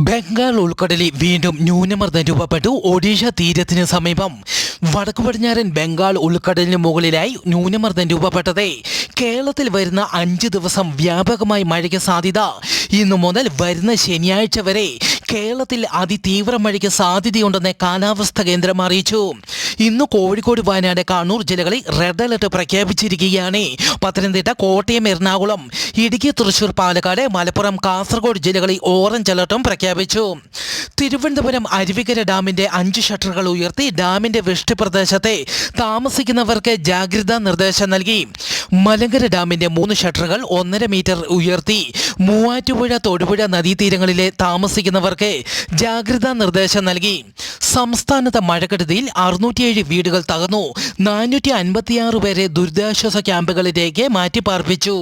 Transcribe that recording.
ബംഗാൾ ഉൾക്കടലിൽ വീണ്ടും ന്യൂനമർദ്ദം രൂപപ്പെട്ടു. ഒഡീഷ തീരത്തിന് സമീപം വടക്കു പടിഞ്ഞാറൻ ബംഗാൾ ഉൾക്കടലിന് മുകളിലായി ന്യൂനമർദ്ദം രൂപപ്പെട്ടത്. കേരളത്തിൽ വരുന്ന അഞ്ച് ദിവസം വ്യാപകമായി മഴയ്ക്ക് സാധ്യത. ഇന്നു മുതൽ വരുന്ന ശനിയാഴ്ച വരെ കേരളത്തിൽ അതിതീവ്ര മഴയ്ക്ക് സാധ്യതയുണ്ടെന്ന് കാലാവസ്ഥാ കേന്ദ്രം അറിയിച്ചു. ഇന്ന് കോഴിക്കോട് വയനാട് കണ്ണൂർ ജില്ലകളിൽ റെഡ് അലർട്ട് പ്രഖ്യാപിച്ചിരിക്കുകയാണ്. പത്തനംതിട്ട കോട്ടയം എറണാകുളം ഇടുക്കി തൃശൂർ പാലക്കാട് മലപ്പുറം കാസർഗോഡ് ജില്ലകളിൽ ഓറഞ്ച് അലർട്ടും പ്രഖ്യാപിച്ചു. തിരുവനന്തപുരം അരുവിക്കര ഡാമിന്റെ അഞ്ച് ഷട്ടറുകൾ ഉയർത്തി ഡാമിന്റെ വൃഷ്ടി പ്രദേശത്തെ താമസിക്കുന്നവർക്ക് ജാഗ്രതാ നിർദ്ദേശം നൽകി. മലങ്കര ഡാമിന്റെ മൂന്ന് ഷട്ടറുകൾ ഒന്നര മീറ്റർ ഉയർത്തി. മൂവാറ്റുപുഴ തൊടുപുഴ നദീതീരങ്ങളിലെ താമസിക്കുന്നവർക്ക് ജാഗ്രതാ നിർദ്ദേശം നൽകി. സംസ്ഥാനത്ത് മഴക്കെടുതിയിൽ അറുന്നൂറ്റിയേഴ് വീടുകൾ തകർന്നു. നാനൂറ്റി അൻപത്തിയാറ് പേരെ ദുരിതാശ്വാസ ക്യാമ്പുകളിലേക്ക് മാറ്റിപ്പാർപ്പിച്ചു.